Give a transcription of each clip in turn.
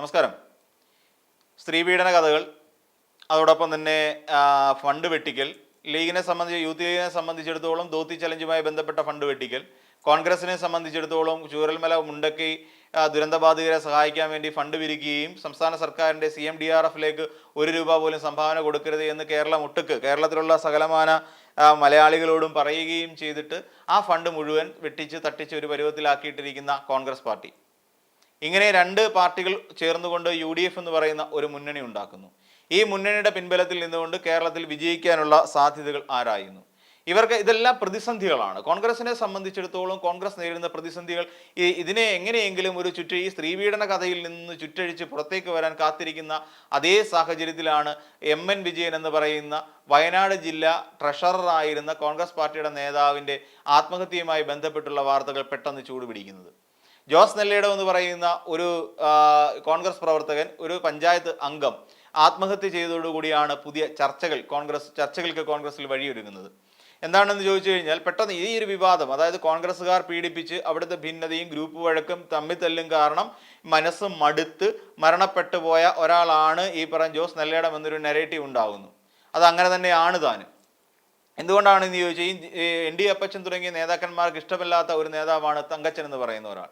നമസ്കാരം. സ്ത്രീ സ്ത്രീപീഡന കഥകൾ അതോടൊപ്പം തന്നെ ഫണ്ട് വെട്ടിക്കൽ ലീഗിനെ സംബന്ധിച്ച് യൂത്ത് ലീഗിനെ സംബന്ധിച്ചിടത്തോളം ധോത്തി ചലഞ്ചുമായി ബന്ധപ്പെട്ട ഫണ്ട് വെട്ടിക്കൽ കോൺഗ്രസിനെ സംബന്ധിച്ചിടത്തോളം ചൂരൽമല മുണ്ടക്കി ദുരന്തബാധിതരെ സഹായിക്കാൻ വേണ്ടി ഫണ്ട് വിരിക്കുകയും സംസ്ഥാന സർക്കാരിന്റെ സി എം ഡി ആർ എഫിലേക്ക് ഒരു രൂപ പോലും സംഭാവന കൊടുക്കരുത് എന്ന് കേരളം ഒട്ടുക്ക് കേരളത്തിലുള്ള സകലമാന മലയാളികളോടും പറയുകയും ചെയ്തിട്ട് ആ ഫണ്ട് മുഴുവൻ വെട്ടിച്ച് തട്ടിച്ച് ഒരു പരുവത്തിലാക്കിയിട്ടിരിക്കുന്ന കോൺഗ്രസ് പാർട്ടി. ഇങ്ങനെ രണ്ട് പാർട്ടികൾ ചേർന്നുകൊണ്ട് യു ഡി എഫ് എന്ന് പറയുന്ന ഒരു മുന്നണി ഉണ്ടാക്കുന്നു. ഈ മുന്നണിയുടെ പിൻബലത്തിൽ നിന്നുകൊണ്ട് കേരളത്തിൽ വിജയിക്കാനുള്ള സാധ്യതകൾ ആരായുന്നു? ഇവർക്ക് ഇതെല്ലാം പ്രതിസന്ധികളാണ്. കോൺഗ്രസിനെ സംബന്ധിച്ചിടത്തോളം കോൺഗ്രസ് നേരിടുന്ന പ്രതിസന്ധികൾ ഇതിനെ എങ്ങനെയെങ്കിലും ഒരു ചുറ്റ ഈ സ്ത്രീപീഡന കഥയിൽ നിന്ന് ചുറ്റഴിച്ച് പുറത്തേക്ക് വരാൻ കാത്തിരിക്കുന്ന അതേ സാഹചര്യത്തിലാണ് എം എൻ വിജയൻ എന്ന് പറയുന്ന വയനാട് ജില്ലാ ട്രഷററായിരുന്ന കോൺഗ്രസ് പാർട്ടിയുടെ നേതാവിന്റെ ആത്മഹത്യയുമായി ബന്ധപ്പെട്ടുള്ള വാർത്തകൾ പെട്ടെന്ന് ചൂടുപിടിക്കുന്നത്. ജോസ് നെല്ലേടം എന്ന് പറയുന്ന ഒരു കോൺഗ്രസ് പ്രവർത്തകൻ ഒരു പഞ്ചായത്ത് അംഗം ആത്മഹത്യ ചെയ്തതോടുകൂടിയാണ് പുതിയ ചർച്ചകൾ കോൺഗ്രസ് ചർച്ചകൾക്ക് കോൺഗ്രസിൽ വഴിയൊരുങ്ങുന്നത്. എന്താണെന്ന് ചോദിച്ചു കഴിഞ്ഞാൽ പെട്ടെന്ന് ഈ ഒരു വിവാദം അതായത് കോൺഗ്രസ്സുകാർ പീഡിപ്പിച്ച് അവിടുത്തെ ഭിന്നതയും ഗ്രൂപ്പ് വഴക്കും തമ്മിൽ തല്ലും കാരണം മനസ്സ് മടുത്ത് മരണപ്പെട്ടു പോയ ഒരാളാണ് ഈ പറഞ്ഞ ജോസ് നെല്ലേടം എന്നൊരു നെറേറ്റീവ് ഉണ്ടാകുന്നു അത് അങ്ങനെ തന്നെയാണ് താനും. എന്തുകൊണ്ടാണ് എന്ന് ചോദിച്ചാൽ ഈ എൻ ഡി അപ്പച്ചൻ തുടങ്ങിയ നേതാക്കന്മാർക്ക് ഇഷ്ടമില്ലാത്ത ഒരു നേതാവാണ് തങ്കച്ചൻ എന്ന് പറയുന്ന ഒരാൾ.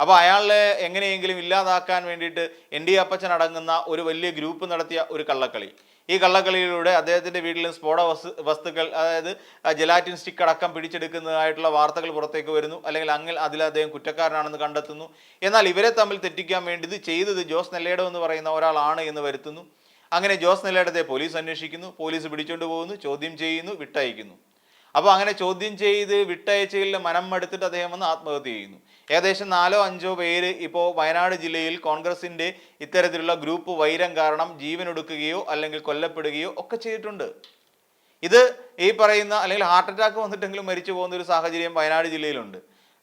അപ്പോൾ അയാളെ എങ്ങനെയെങ്കിലും ഇല്ലാതാക്കാൻ വേണ്ടിയിട്ട് എൻ ഡി അപ്പച്ചൻ അടങ്ങുന്ന ഒരു വലിയ ഗ്രൂപ്പ് നടത്തിയ ഒരു കള്ളക്കളി. ഈ കള്ളക്കളിയിലൂടെ അദ്ദേഹത്തിന്റെ വീട്ടിലും സ്ഫോട വസ്തു വസ്തുക്കൾ അതായത് ജലാറ്റിൻ സ്റ്റിക്ക് അടക്കം പിടിച്ചെടുക്കുന്നതായിട്ടുള്ള വാർത്തകൾ പുറത്തേക്ക് വരുന്നു. അല്ലെങ്കിൽ അങ്ങിൽ അതിൽ അദ്ദേഹം കുറ്റക്കാരനാണെന്ന് കണ്ടെത്തുന്നു. എന്നാൽ ഇവരെ തമ്മിൽ തെറ്റിക്കാൻ വേണ്ടി ഇത് ചെയ്തത് ജോസ് നെല്ലേടം എന്ന് പറയുന്ന ഒരാളാണ് എന്ന് വരുത്തുന്നു. അങ്ങനെ ജോസ് നെല്ലേടത്തെ പോലീസ് അന്വേഷിക്കുന്നു. പോലീസ് പിടിച്ചുകൊണ്ട് പോകുന്നു. ചോദ്യം ചെയ്യുന്നു. വിട്ടയക്കുന്നു. അപ്പോൾ അങ്ങനെ ചോദ്യം ചെയ്ത് വിട്ടയച്ചയിൽ മനം മടുത്തിട്ട് അദ്ദേഹം വന്ന് ആത്മഹത്യ ചെയ്യുന്നു. ഏകദേശം നാലോ അഞ്ചോ പേര് ഇപ്പോൾ വയനാട് ജില്ലയിൽ കോൺഗ്രസിന്റെ ഇത്തരത്തിലുള്ള ഗ്രൂപ്പ് വൈരം കാരണം ജീവനൊടുക്കുകയോ അല്ലെങ്കിൽ കൊല്ലപ്പെടുകയോ ഒക്കെ ചെയ്തിട്ടുണ്ട്. ഇത് ഈ പറയുന്ന അല്ലെങ്കിൽ ഹാർട്ട് അറ്റാക്ക് വന്നിട്ടെങ്കിലും മരിച്ചു പോകുന്ന ഒരു സാഹചര്യം വയനാട് ജില്ലയിലുണ്ട്.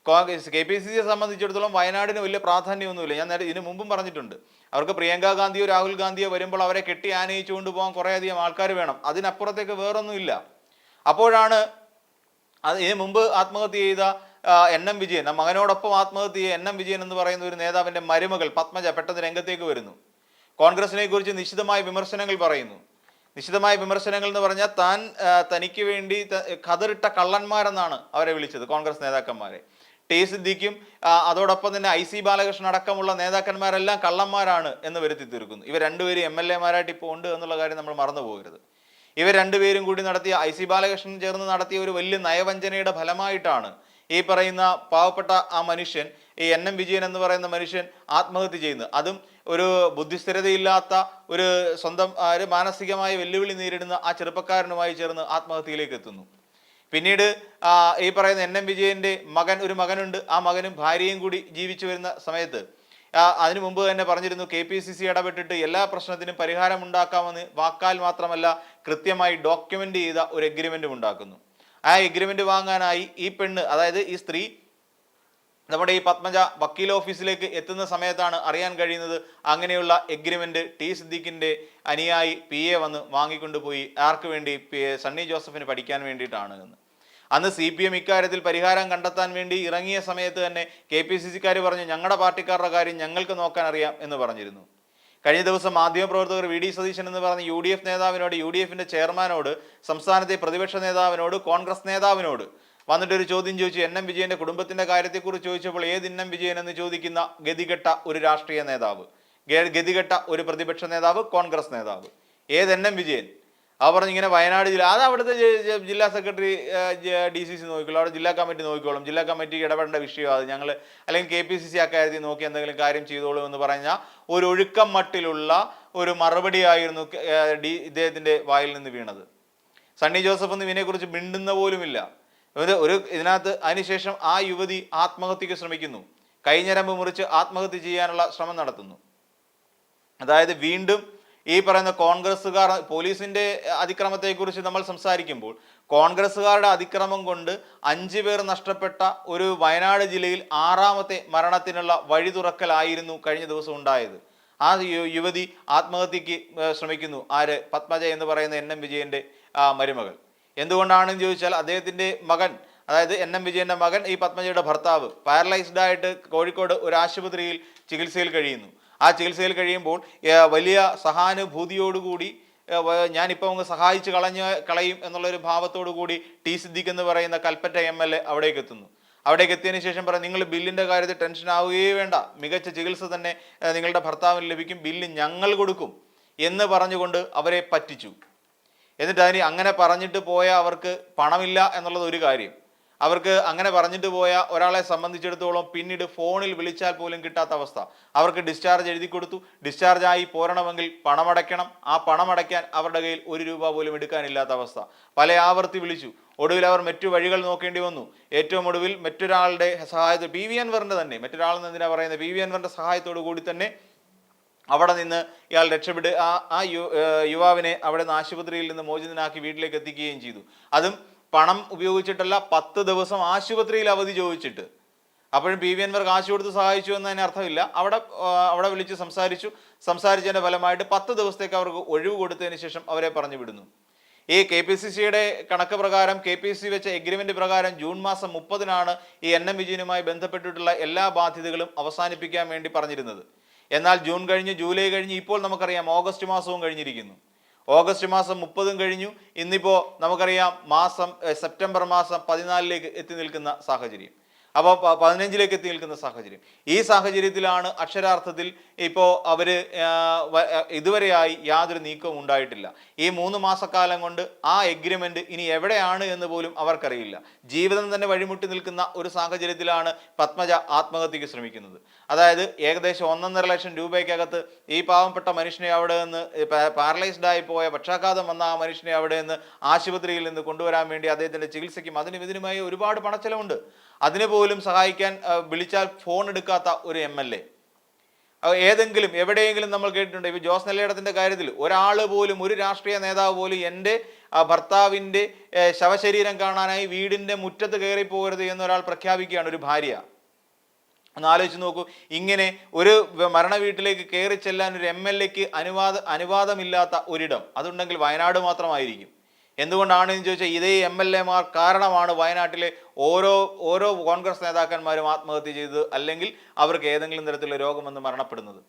കോൺഗ്രസ് കെ പി സി സിയെ സംബന്ധിച്ചിടത്തോളം വയനാടിന് വലിയ പ്രാധാന്യമൊന്നുമില്ല. ഞാൻ നേരെ ഇതിനു മുമ്പും പറഞ്ഞിട്ടുണ്ട്. അവർക്ക് പ്രിയങ്ക ഗാന്ധിയോ രാഹുൽ ഗാന്ധിയോ വരുമ്പോൾ അവരെ കെട്ടി ആനയിച്ചുകൊണ്ട് പോകാൻ കുറേയധികം ആൾക്കാർ വേണം. അതിനപ്പുറത്തേക്ക് വേറൊന്നുമില്ല. അപ്പോഴാണ് അത് ഇതിനു മുമ്പ് ആത്മഹത്യ ചെയ്ത എൻ എം വിജയൻ മകനോടൊപ്പം ആത്മഹത്യ ചെയ്ത എൻ എം വിജയൻ എന്ന് പറയുന്ന ഒരു നേതാവിന്റെ മരുമകൾ പത്മജ പെട്ടെന്ന് രംഗത്തേക്ക് വരുന്നു. കോൺഗ്രസിനെ കുറിച്ച് നിശിതമായ വിമർശനങ്ങൾ പറയുന്നു. നിശിതമായ വിമർശനങ്ങൾ എന്ന് പറഞ്ഞാൽ താൻ തനിക്ക് വേണ്ടി കതറിട്ട കള്ളന്മാരെന്നാണ് അവരെ വിളിച്ചത് കോൺഗ്രസ് നേതാക്കന്മാരെ. ടി സിദ്ദിഖും അതോടൊപ്പം തന്നെ ഐ സി ബാലകൃഷ്ണൻ അടക്കമുള്ള നേതാക്കന്മാരെല്ലാം കള്ളന്മാരാണ് എന്ന് വരുത്തി തീർക്കുന്നു. ഇവർ രണ്ടുപേരും എം എൽ എമാരായിട്ട് ഇപ്പോൾ ഉണ്ട് എന്നുള്ള കാര്യം നമ്മൾ മറന്നു പോകരുത് ഇവർ രണ്ടുപേരും കൂടി നടത്തിയ ഐ സി ബാലകൃഷ്ണൻ ചേർന്ന് നടത്തിയ ഒരു വലിയ നയവഞ്ചനയുടെ ഫലമായിട്ടാണ് ഈ പറയുന്ന പാവപ്പെട്ട ആ മനുഷ്യൻ ഈ എൻ എം വിജയൻ എന്ന് പറയുന്ന മനുഷ്യൻ ആത്മഹത്യ ചെയ്യുന്നത്. അതും ഒരു ബുദ്ധിസ്ഥിരതയില്ലാത്ത ഒരു സ്വന്തം ഒരു മാനസികമായ വെല്ലുവിളി നേരിടുന്ന ആ ചെറുപ്പക്കാരനുമായി ചേർന്ന് ആത്മഹത്യയിലേക്ക് എത്തുന്നു. പിന്നീട് ഈ പറയുന്ന എൻ എം വിജയന്റെ മകൻ ഒരു മകനുണ്ട്. ആ മകനും ഭാര്യയും കൂടി ജീവിച്ചു വരുന്ന സമയത്ത് അതിനു മുമ്പ് തന്നെ പറഞ്ഞിരുന്നു കെ പി സി സി ഇടപെട്ടിട്ട് എല്ലാ പ്രശ്നത്തിനും പരിഹാരം ഉണ്ടാക്കാമെന്ന് വാക്കാൽ മാത്രമല്ല കൃത്യമായി ഡോക്യുമെന്റ് ചെയ്ത ഒരു എഗ്രിമെന്റും ഉണ്ടാക്കുന്നു. ആ എഗ്രിമെന്റ് വാങ്ങാനായി ഈ പെണ്ണ് അതായത് ഈ സ്ത്രീ നമ്മുടെ ഈ പത്മജ വക്കീൽ ഓഫീസിലേക്ക് എത്തുന്ന സമയത്താണ് അറിയാൻ കഴിയുന്നത് അങ്ങനെയുള്ള എഗ്രിമെന്റ് ടി സിദ്ദീഖിന്റെ അനിയായി പി എ വന്ന് വാങ്ങിക്കൊണ്ടുപോയി. ആർക്ക് വേണ്ടി? സണ്ണി ജോസഫിന് പഠിക്കാൻ വേണ്ടിയിട്ടാണ് എന്ന്. അന്ന് സി പി എം ഇക്കാര്യത്തിൽ പരിഹാരം കണ്ടെത്താൻ വേണ്ടി ഇറങ്ങിയ സമയത്ത് തന്നെ കെ പി സി സിക്കാർ പറഞ്ഞു ഞങ്ങളുടെ പാർട്ടിക്കാരുടെ കാര്യം ഞങ്ങൾക്ക് നോക്കാൻ അറിയാം എന്ന് പറഞ്ഞിരുന്നു. കഴിഞ്ഞ ദിവസം മാധ്യമപ്രവർത്തകർ വി ഡി സതീശൻ എന്ന് പറഞ്ഞ യു ഡി എഫ് നേതാവിനോട് യു ഡി എഫിന്റെ ചെയർമാനോട് സംസ്ഥാനത്തെ പ്രതിപക്ഷ നേതാവിനോട് കോൺഗ്രസ് നേതാവിനോട് വന്നിട്ട് ഒരു ചോദ്യം ചോദിച്ചു. എൻ എം വിജയന്റെ കുടുംബത്തിന്റെ കാര്യത്തെക്കുറിച്ച് ചോദിച്ചപ്പോൾ ഏത് എൻ വിജയൻ എന്ന് ചോദിക്കുന്ന ഗതികെട്ട ഒരു രാഷ്ട്രീയ നേതാവ് ഗതികെട്ട ഒരു പ്രതിപക്ഷ നേതാവ് കോൺഗ്രസ് നേതാവ്. ഏത് എൻ എം വിജയൻ? ആ പറഞ്ഞിങ്ങനെ വയനാട് ജില്ല അത് അവിടുത്തെ ജില്ലാ സെക്രട്ടറി ഡി സി സി നോക്കിക്കോളും. അവിടെ ജില്ലാ കമ്മിറ്റി നോക്കിക്കോളും. ജില്ലാ കമ്മിറ്റി ഇടപെടേണ്ട വിഷയം അത്. ഞങ്ങൾ അല്ലെങ്കിൽ കെ പി സി സി അക്കാര്യത്തിൽ നോക്കി എന്തെങ്കിലും കാര്യം ചെയ്തോളൂ എന്ന് പറഞ്ഞാൽ ഒരു ഒഴുക്കം മട്ടിലുള്ള ഒരു മറുപടി ആയിരുന്നു ഏ, ഡി ഇദ്ദേഹത്തിന്റെ വായിൽ നിന്ന് വീണത്. സണ്ണി ജോസഫ് ഒന്നും ഇതിനെക്കുറിച്ച് മിണ്ടുന്ന പോലുമില്ല. ഒരു ഇതിനകത്ത് അതിനുശേഷം ആ യുവതി ആത്മഹത്യക്ക് ശ്രമിക്കുന്നു. കൈഞ്ഞരമ്പ് മുറിച്ച് ആത്മഹത്യ ചെയ്യാനുള്ള ശ്രമം നടത്തുന്നു. അതായത് വീണ്ടും ഈ പറയുന്ന കോൺഗ്രസ്സുകാർ പോലീസിന്റെ അതിക്രമത്തെക്കുറിച്ച് നമ്മൾ സംസാരിക്കുമ്പോൾ കോൺഗ്രസ്സുകാരുടെ അതിക്രമം കൊണ്ട് അഞ്ചു പേർ നഷ്ടപ്പെട്ട ഒരു വയനാട് ജില്ലയിൽ ആറാമത്തെ മരണത്തിനുള്ള വഴി തുറക്കലായിരുന്നു കഴിഞ്ഞ ദിവസം ഉണ്ടായത്. ആ യുവതി ആത്മഹത്യക്ക് ശ്രമിക്കുന്നു. ആര്? പത്മജ എന്ന് പറയുന്ന എൻ എം വിജയന്റെ മരുമകൾ. എന്തുകൊണ്ടാണെന്ന് ചോദിച്ചാൽ അദ്ദേഹത്തിന്റെ മകൻ അതായത് എൻ എം വിജയന്റെ മകൻ ഈ പത്മജയുടെ ഭർത്താവ് പാരലൈസ്ഡ് ആയിട്ട് കോഴിക്കോട് ഒരു ആശുപത്രിയിൽ ചികിത്സയിൽ കഴിയുന്നു. ആ ചികിത്സയിൽ കഴിയുമ്പോൾ വലിയ സഹാനുഭൂതിയോടുകൂടി ഞാനിപ്പോൾ അങ്ങ് സഹായിച്ച് കളഞ്ഞ് കളയും എന്നുള്ളൊരു ഭാവത്തോടു കൂടി ടി സിദ്ദിഖ് എന്ന് പറയുന്ന കൽപ്പറ്റ എം എൽ എ അവിടേക്ക് എത്തുന്നു. അവിടേക്ക് എത്തിയതിനു ശേഷം പറയും നിങ്ങൾ ബില്ലിന്റെ കാര്യത്തിൽ ടെൻഷൻ ആവുകയേ വേണ്ട. മികച്ച ചികിത്സ തന്നെ നിങ്ങളുടെ ഭർത്താവിന് ലഭിക്കും. ബില്ല് ഞങ്ങൾ കൊടുക്കും. എന്ന് പറഞ്ഞുകൊണ്ട് അവരെ പറ്റിച്ചു. എന്നിട്ട് അതിന് അങ്ങനെ പറഞ്ഞിട്ട് പോയ അവർക്ക് പണമില്ല എന്നുള്ളത് ഒരു കാര്യം. അവർക്ക് അങ്ങനെ പറഞ്ഞിട്ട് പോയ ഒരാളെ സംബന്ധിച്ചിടത്തോളം പിന്നീട് ഫോണിൽ വിളിച്ചാൽ പോലും കിട്ടാത്ത അവസ്ഥ. അവർക്ക് ഡിസ്ചാർജ് എഴുതി കൊടുത്തു. ഡിസ്ചാർജ് ആയി പോരണമെങ്കിൽ പണമടയ്ക്കണം. ആ പണമടയ്ക്കാൻ അവരുടെ കയ്യിൽ ഒരു രൂപ പോലും എടുക്കാനില്ലാത്ത അവസ്ഥ. പല ആവർത്തി വിളിച്ചു. ഒടുവിൽ അവർ മറ്റു വഴികൾ നോക്കേണ്ടി വന്നു. ഏറ്റവും ഒടുവിൽ മറ്റൊരാളുടെ സഹായത്തെ പി വി അൻവറിന്റെ തന്നെ മറ്റൊരാളെന്ന് എന്തിനാ പറയുന്നത്? പി വി അൻവറിന്റെ സഹായത്തോടു കൂടി തന്നെ അവിടെ നിന്ന് ഇയാൾ രക്ഷപ്പെട്ട് ആ ആ യുവാവിനെ അവിടെ നിന്ന് ആശുപത്രിയിൽ നിന്ന് മോചിതനാക്കി വീട്ടിലേക്ക് എത്തിക്കുകയും ചെയ്തു. അതും പണം ഉപയോഗിച്ചിട്ടല്ല പത്ത് ദിവസം ആശുപത്രിയിൽ അവധി ചോദിച്ചിട്ട്. അപ്പോഴും പി വി അൻവർ കാശ് കൊടുത്ത് സഹായിച്ചു എന്നതിന് അർത്ഥമില്ല. അവിടെ അവിടെ വിളിച്ച് സംസാരിച്ചു. സംസാരിച്ചതിന്റെ ഫലമായിട്ട് പത്ത് ദിവസത്തേക്ക് അവർക്ക് ഒഴിവ് കൊടുത്തതിന് ശേഷം അവരെ പറഞ്ഞു വിടുന്നു. ഈ കെ പി സി സിയുടെ കണക്ക് പ്രകാരം കെ പി സി വെച്ച എഗ്രിമെന്റ് പ്രകാരം ജൂൺ മാസം മുപ്പതിനാണ് ഈ എൻ എം വിജയനുമായി ബന്ധപ്പെട്ടിട്ടുള്ള എല്ലാ ബാധ്യതകളും അവസാനിപ്പിക്കാൻ വേണ്ടി പറഞ്ഞിരുന്നത്. എന്നാൽ ജൂൺ കഴിഞ്ഞ് ജൂലൈ കഴിഞ്ഞ് ഇപ്പോൾ നമുക്കറിയാം ഓഗസ്റ്റ് മാസവും കഴിഞ്ഞിരിക്കുന്നു. ഓഗസ്റ്റ് മാസം മുപ്പതും കഴിഞ്ഞു. ഇന്നിപ്പോൾ നമുക്കറിയാം മാസം സെപ്റ്റംബർ മാസം പതിനാലിലേക്ക് എത്തി നിൽക്കുന്ന സാഹചര്യം. അപ്പോൾ പതിനഞ്ചിലേക്ക് എത്തി നിൽക്കുന്ന സാഹചര്യം. ഈ സാഹചര്യത്തിലാണ് അക്ഷരാർത്ഥത്തിൽ ഇപ്പോൾ അവർ ഇതുവരെയായി യാതൊരു നീക്കവും ഉണ്ടായിട്ടില്ല. ഈ മൂന്ന് മാസക്കാലം കൊണ്ട് ആ എഗ്രിമെന്റ് ഇനി എവിടെയാണ് എന്ന് പോലും അവർക്കറിയില്ല. ജീവിതം തന്നെ വഴിമുട്ടി നിൽക്കുന്ന ഒരു സാഹചര്യത്തിലാണ് പത്മജ ആത്മഹത്യക്ക് ശ്രമിക്കുന്നത്. അതായത് ഏകദേശം ഒന്നൊന്നര ലക്ഷം രൂപയ്ക്കകത്ത് ഈ പാവപ്പെട്ട മനുഷ്യനെ അവിടെ നിന്ന് പാരലൈസ്ഡ് ആയി പോയ പക്ഷാഘാതം വന്ന ആ മനുഷ്യനെ അവിടെ നിന്ന് ആശുപത്രിയിൽ നിന്ന് കൊണ്ടുവരാൻ വേണ്ടി അദ്ദേഹത്തിന്റെ ചികിത്സയ്ക്കും അതിനും ഇതിനുമായി ഒരുപാട് പണച്ചെലവുണ്ട്. അതിന് പോലും സഹായിക്കാൻ വിളിച്ചാൽ ഫോൺ എടുക്കാത്ത ഒരു എം എൽ എ ഏതെങ്കിലും എവിടെയെങ്കിലും നമ്മൾ കേട്ടിട്ടുണ്ട് ഇപ്പൊ ജോസ് നെല്ലയിടത്തിന്റെ കാര്യത്തിൽ ഒരാൾ പോലും ഒരു രാഷ്ട്രീയ നേതാവ് പോലും എന്റെ ഭർത്താവിന്റെ ശവശരീരം കാണാനായി വീടിന്റെ മുറ്റത്ത് കയറി പോകരുത് എന്ന് ഒരാൾ പ്രഖ്യാപിക്കുകയാണ് ഒരു ഭാര്യ. ഒന്ന് ആലോചിച്ച് നോക്കൂ ഇങ്ങനെ ഒരു മരണ വീട്ടിലേക്ക് കയറി ചെല്ലാൻ ഒരു എം എൽ എക്ക് അനുവാദ അനുവാദമില്ലാത്ത ഒരിടം അതുണ്ടെങ്കിൽ വയനാട് മാത്രമായിരിക്കും. എന്തുകൊണ്ടാണ് എന്ന് ചോദിച്ചാൽ ഇതേ എം എൽ എമാർ കാരണമാണ് വയനാട്ടിലെ ഓരോ ഓരോ കോൺഗ്രസ് നേതാക്കന്മാരും ആത്മഹത്യ ചെയ്തത് അല്ലെങ്കിൽ അവർക്ക് ഏതെങ്കിലും തരത്തിലുള്ള രോഗം വന്ന് മരണപ്പെടുന്നത്.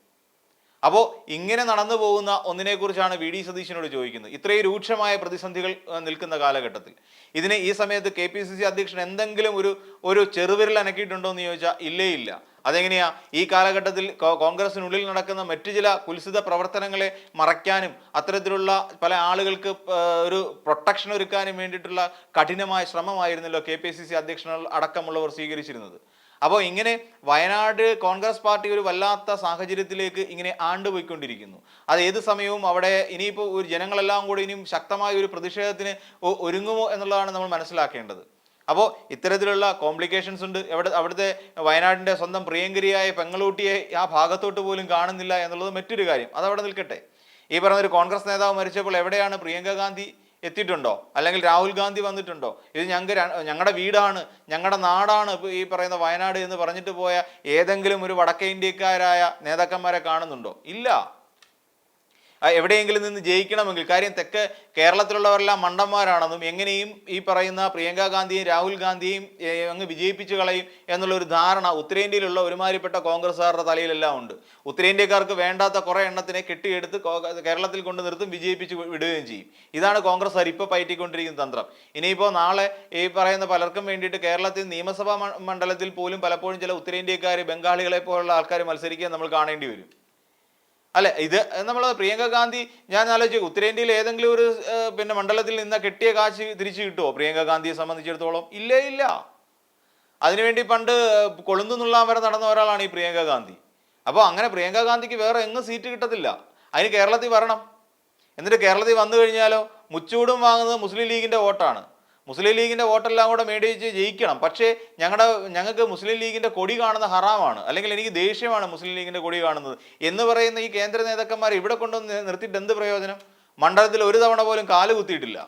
അപ്പോൾ ഇങ്ങനെ നടന്നു പോകുന്ന ഒന്നിനെക്കുറിച്ചാണ് വി ഡി സതീശനോട് ചോദിക്കുന്നത്. ഇത്രയും രൂക്ഷമായ പ്രതിസന്ധികൾ നിൽക്കുന്ന കാലഘട്ടത്തിൽ. ഇതിനെ ഈ സമയത്ത് കെ പി സി സി അധ്യക്ഷൻ എന്തെങ്കിലും ഒരു ഒരു ചെറുവിരൽ അനക്കിയിട്ടുണ്ടോ എന്ന് ചോദിച്ചാൽ ഇല്ലേ ഇല്ല. അതെങ്ങനെയാ? ഈ കാലഘട്ടത്തിൽ കോൺഗ്രസിനുള്ളിൽ നടക്കുന്ന മറ്റു ചില കുൽസിത പ്രവർത്തനങ്ങളെ മറയ്ക്കാനും അത്തരത്തിലുള്ള പല ആളുകൾക്ക് ഒരു പ്രൊട്ടക്ഷൻ ഒരുക്കാനും വേണ്ടിയിട്ടുള്ള കഠിനമായ ശ്രമമായിരുന്നല്ലോ കെ പി സി സി അടക്കമുള്ളവർ സ്വീകരിച്ചിരുന്നത്. അപ്പോൾ ഇങ്ങനെ വയനാട് കോൺഗ്രസ് പാർട്ടി ഒരു വല്ലാത്ത സാഹചര്യത്തിലേക്ക് ഇങ്ങനെ ആണ്ടുപോയിക്കൊണ്ടിരിക്കുന്നു. അത് ഏത് സമയവും അവിടെ ഇനിയിപ്പോൾ ഒരു ജനങ്ങളെല്ലാം കൂടി ഇനിയും ശക്തമായ ഒരു പ്രതിഷേധത്തിന് ഒരുങ്ങുമോ എന്നുള്ളതാണ് നമ്മൾ മനസ്സിലാക്കേണ്ടത്. അപ്പോൾ ഇത്തരത്തിലുള്ള കോംപ്ലിക്കേഷൻസ് ഉണ്ട്. എവിടെ അവിടുത്തെ വയനാടിന്റെ സ്വന്തം പ്രിയങ്കരിയായ പെങ്ങളൂട്ടിയെ ആ ഭാഗത്തോട്ട് പോലും കാണുന്നില്ല എന്നുള്ളത് മറ്റൊരു കാര്യം. അതവിടെ നിൽക്കട്ടെ. ഈ പറഞ്ഞ ഒരു കോൺഗ്രസ് നേതാവ് മരിച്ചപ്പോൾ എവിടെയാണ് പ്രിയങ്ക ഗാന്ധി എത്തിയിട്ടുണ്ടോ? അല്ലെങ്കിൽ രാഹുൽ ഗാന്ധി വന്നിട്ടുണ്ടോ? ഇത് ഞങ്ങൾക്ക് ഞങ്ങളുടെ വീടാണ് ഞങ്ങളുടെ നാടാണ് ഈ പറയുന്ന വയനാട് എന്ന് പറഞ്ഞിട്ട് പോയ ഏതെങ്കിലും ഒരു വടക്കേ ഇന്ത്യക്കാരായ നേതാക്കന്മാരെ കാണുന്നുണ്ടോ? ഇല്ല. എവിടെയെങ്കിലും നിന്ന് ജയിക്കണമെങ്കിൽ കാര്യം തെക്ക് കേരളത്തിലുള്ളവരെല്ലാം മണ്ടന്മാരാണെന്നും എങ്ങനെയും ഈ പറയുന്ന പ്രിയങ്ക ഗാന്ധിയും രാഹുൽ ഗാന്ധിയും അങ്ങ് വിജയിപ്പിച്ചു കളയും എന്നുള്ള ഒരു ധാരണ ഉത്തരേന്ത്യയിലുള്ള ഒരുമാതിരിപ്പെട്ട കോൺഗ്രസ്സുകാരുടെ തലയിലെല്ലാം ഉണ്ട്. ഉത്തരേന്ത്യക്കാർക്ക് വേണ്ടാത്ത കുറേ എണ്ണത്തിനെ കെട്ടിയെടുത്ത് കേരളത്തിൽ കൊണ്ട് നിർത്തും വിജയിപ്പിച്ച് വിടുകയും ചെയ്യും. ഇതാണ് കോൺഗ്രസ് ഇപ്പോൾ പയറ്റിക്കൊണ്ടിരിക്കുന്ന തന്ത്രം. ഇനിയിപ്പോൾ നാളെ ഈ പറയുന്ന പലർക്കും വേണ്ടിയിട്ട് കേരളത്തിൽ നിയമസഭാ മണ്ഡലത്തിൽ പോലും പലപ്പോഴും ചില ഉത്തരേന്ത്യക്കാർ ബംഗാളികളെ പോലുള്ള ആൾക്കാർ മത്സരിക്കാൻ നമ്മൾ കാണേണ്ടി വരും. അല്ലെ ഇത് നമ്മൾ പ്രിയങ്ക ഗാന്ധി ഞാൻ ആലോചിച്ചു ഉത്തരേന്ത്യയിൽ ഏതെങ്കിലും ഒരു പിന്നെ മണ്ഡലത്തിൽ നിന്ന് കെട്ടിയ കാശ് തിരിച്ചു കിട്ടുമോ പ്രിയങ്ക ഗാന്ധിയെ സംബന്ധിച്ചിടത്തോളം ഇല്ലേ ഇല്ല. അതിനുവേണ്ടി പണ്ട് കൊളുന്തു നുള്ളാൻ വരെ നടന്ന ഒരാളാണ് ഈ പ്രിയങ്ക ഗാന്ധി. അപ്പോൾ അങ്ങനെ പ്രിയങ്ക ഗാന്ധിക്ക് വേറെ എങ്ങും സീറ്റ് കിട്ടത്തില്ല. അതിന് കേരളത്തിൽ വരണം. എന്നിട്ട് കേരളത്തിൽ വന്നു കഴിഞ്ഞാലോ മുച്ചൂടും വാങ്ങുന്നത് മുസ്ലിം ലീഗിന്റെ വോട്ടാണ്. മുസ്ലിം ലീഗിന്റെ വോട്ടെല്ലാം കൂടെ മേടിച്ച് ജയിക്കണം. പക്ഷേ ഞങ്ങളുടെ ഞങ്ങൾക്ക് മുസ്ലിം ലീഗിന്റെ കൊടി കാണുന്ന ഹറാമാണ്. അല്ലെങ്കിൽ എനിക്ക് ദേഷ്യമാണ് മുസ്ലിം ലീഗിന്റെ കൊടി കാണുന്നത്. എന്ന് പറയുന്ന ഈ കേന്ദ്ര നേതാക്കന്മാർ ഇവിടെ കൊണ്ടുവന്ന് നിർത്തിയിട്ട് എന്ത് പ്രയോജനം? മണ്ഡലത്തിൽ ഒരു തവണ പോലും കാൽ കുത്തിയിട്ടില്ല.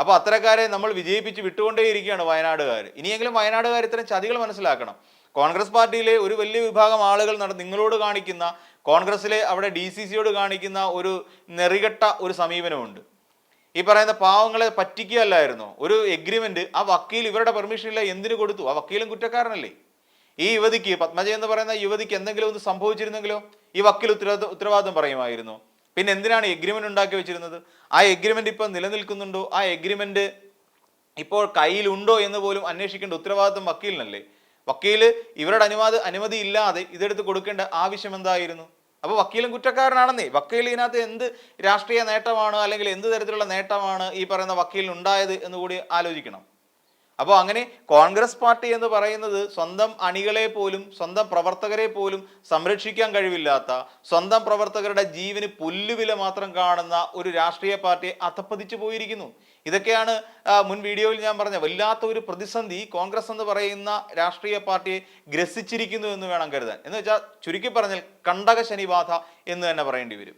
അപ്പോൾ അത്തരക്കാരെ നമ്മൾ വിജയിപ്പിച്ച് വിട്ടുകൊണ്ടേയിരിക്കുകയാണ് വയനാടുകാർ ഇനിയെങ്കിലും വയനാടുകാർ ഇത്തരം ചതികൾ മനസ്സിലാക്കണം. കോൺഗ്രസ് പാർട്ടിയിലെ ഒരു വലിയ വിഭാഗം ആളുകൾ നട നിങ്ങളോട് കാണിക്കുന്ന കോൺഗ്രസ്സിലെ അവിടെ ഡി സി സിയോട് കാണിക്കുന്ന ഒരു നെറികെട്ട ഒരു സമീപനമുണ്ട്. ഈ പറയുന്ന പാവങ്ങളെ പറ്റിക്കുകയല്ലായിരുന്നോ. ഒരു എഗ്രിമെന്റ് ആ വക്കീൽ ഇവരുടെ പെർമിഷൻ ഇല്ല എന്തിനു കൊടുത്തു? ആ വക്കീലും കുറ്റക്കാരനല്ലേ? ഈ യുവതിക്ക് പത്മജ എന്ന് പറയുന്ന യുവതിക്ക് എന്തെങ്കിലും ഒന്ന് സംഭവിച്ചിരുന്നെങ്കിലോ? ഈ വക്കീൽ ഉത്തരവാദ ഉത്തരവാദിത്വം പറയുമായിരുന്നു. പിന്നെ എന്തിനാണ് എഗ്രിമെന്റ് ഉണ്ടാക്കി വെച്ചിരുന്നത്? ആ എഗ്രിമെന്റ് ഇപ്പം നിലനിൽക്കുന്നുണ്ടോ? ആ എഗ്രിമെന്റ് ഇപ്പോൾ കയ്യിലുണ്ടോ എന്ന് പോലും അന്വേഷിക്കേണ്ട ഉത്തരവാദിത്വം വക്കീലിനല്ലേ? വക്കീൽ ഇവരുടെ അനുവാദ അനുമതി ഇല്ലാതെ ഇതെടുത്ത് കൊടുക്കേണ്ട ആവശ്യം എന്തായിരുന്നു? അപ്പോൾ വക്കീലും കുറ്റക്കാരനാണെന്നേ. വക്കീൽ ഇതിനകത്ത് എന്ത് രാഷ്ട്രീയ നേട്ടമാണ് അല്ലെങ്കിൽ എന്ത് തരത്തിലുള്ള നേട്ടമാണ് ഈ പറയുന്ന വക്കീലിന് ഉണ്ടായത് എന്ന് കൂടി ആലോചിക്കണം. അപ്പോൾ അങ്ങനെ കോൺഗ്രസ് പാർട്ടി എന്ന് പറയുന്നത് സ്വന്തം അണികളെ പോലും സ്വന്തം പ്രവർത്തകരെ പോലും സംരക്ഷിക്കാൻ കഴിവില്ലാത്ത സ്വന്തം പ്രവർത്തകരുടെ ജീവന് പുല്ലുവില മാത്രം കാണുന്ന ഒരു രാഷ്ട്രീയ പാർട്ടിയെ അധപ്പതിച്ചു പോയിരിക്കുന്നു. ഇതൊക്കെയാണ് മുൻ വീഡിയോയിൽ ഞാൻ പറഞ്ഞ വല്ലാത്ത ഒരു പ്രതിസന്ധി കോൺഗ്രസ് എന്ന് പറയുന്ന രാഷ്ട്രീയ പാർട്ടിയെ ഗ്രസിച്ചിരിക്കുന്നു എന്ന് വേണം കരുതാൻ. എന്ന് വെച്ചാൽ ചുരുക്കി പറഞ്ഞാൽ കണ്ടക ശനിബാധ എന്ന് തന്നെ പറയേണ്ടി വരും.